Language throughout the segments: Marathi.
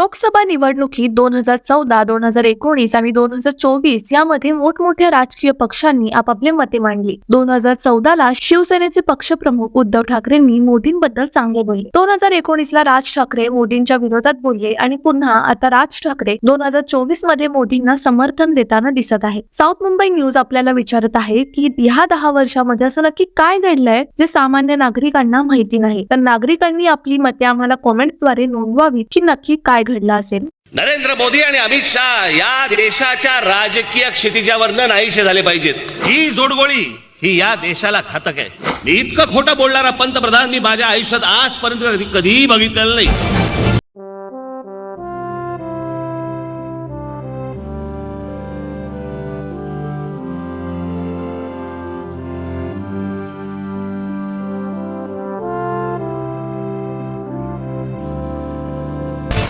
लोकसभा निवडणुकीत दोन हजार चौदा दोन हजार एकोणीस आणि दोन हजार चोवीस यामध्ये मोठमोठ्या राजकीय पक्षांनी आपापले मते मांडली. दोन हजार चौदाला शिवसेनेचे पक्षप्रमुख उद्धव ठाकरेंनी मोदींबद्दल चांगले बोलले. दोन हजार एकोणीस ला राज ठाकरे मोदींच्या विरोधात बोलले आणि पुन्हा आता राज ठाकरे दोन हजार चोवीसमध्ये मोदींना समर्थन देताना दिसत आहे. साऊथ मुंबई न्यूज आपल्याला विचारत आहे की ह्या दहा वर्षामध्ये असं नक्की काय घडलंय जे सामान्य नागरिकांना माहिती नाही? तर नागरिकांनी आपली मते आम्हाला कॉमेंटद्वारे नोंदवावी की नक्की काय घडला असेल? नरेंद्र मोदी आणि अमित शहा या देशाच्या राजकीय क्षितिजावर न नाहीसे झाले पाहिजेत. ही जोडगोळी ही या देशाला घातक आहे. मी इतकं खोटं बोलणारा पंतप्रधान मी माझ्या आयुष्यात आजपर्यंत कधी- कधीही बघितलेलं नाही.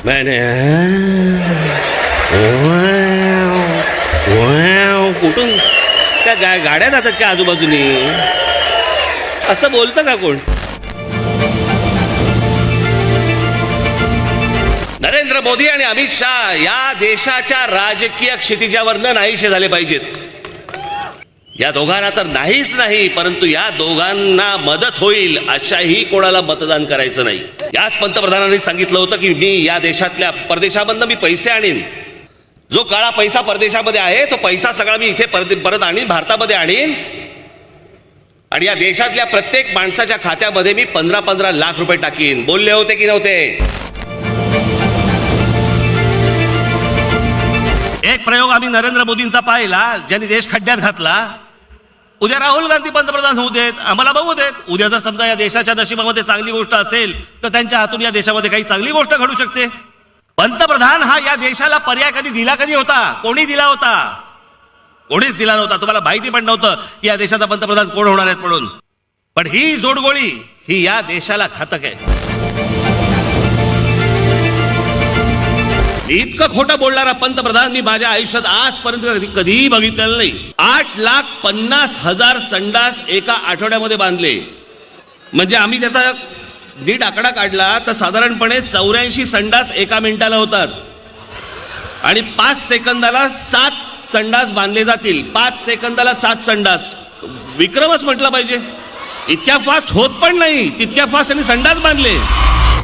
मैंने कुठून त्या गा गाड्या जातात का आजूबाजूनी असं बोलतं का कोण नरेंद्र मोदी आणि अमित शहा या देशाच्या राजकीय क्षितिजावरनं न नाहीसे झाले पाहिजेत. या दोघांना तर नाहीच नाही परंतु या दोघांना मदत होईल अशाही कोणाला मतदान करायचं नाही. याच पंतप्रधानांनी सांगितलं होतं की मी या देशातल्या परदेशामधनं मी पैसे आणीन. जो काळा पैसा परदेशामध्ये आहे तो पैसा सगळा मी इथे परत परत आणीन भारतामध्ये आणीन. आणि या देशातल्या प्रत्येक माणसाच्या खात्यामध्ये मी पंधरा पंधरा लाख रुपये टाकीन. बोलले होते की नव्हते? एक प्रयोग आम्ही नरेंद्र मोदींचा पाहिला ज्यांनी देश खड्ड्यात घातला. उद्या राहुल गांधी पंतप्रधान होऊ देत आम्हाला बघू देत. उद्या जर समजा या देशाच्या नशिबामध्ये चांगली गोष्ट असेल तर त्यांच्या हातून या देशामध्ये काही चांगली गोष्ट घडू शकते. पंतप्रधान हा या देशाला पर्याय कधी दिला कधी होता? कोणी दिला होता? कोणीच दिला नव्हता. तुम्हाला माहिती पण नव्हतं की या देशाचा पंतप्रधान कोण होणार आहेत म्हणून. पण ही जोडगोळी ही या देशाला घातक आहे. इतकं खोटं बोलणारा पंतप्रधान मी माझ्या आयुष्यात आजपर्यंत कधी- कधीही बघितलेलं नाही. आठ लाख पन्नास हजार संडास एका आठवड्यामध्ये बांधले. म्हणजे आम्ही त्याचा नीट आकडा काढला तर साधारणपणे चौऱ्याऐंशी संडास एका मिनिटाला होतात. आणि पाच सेकंदाला सात संडास बांधले जातील. पाच सेकंदाला सात संडास. विक्रमच म्हटला पाहिजे. इतक्या फास्ट होत पण नाही. तितक्या फास्ट आणि संडास बांधले.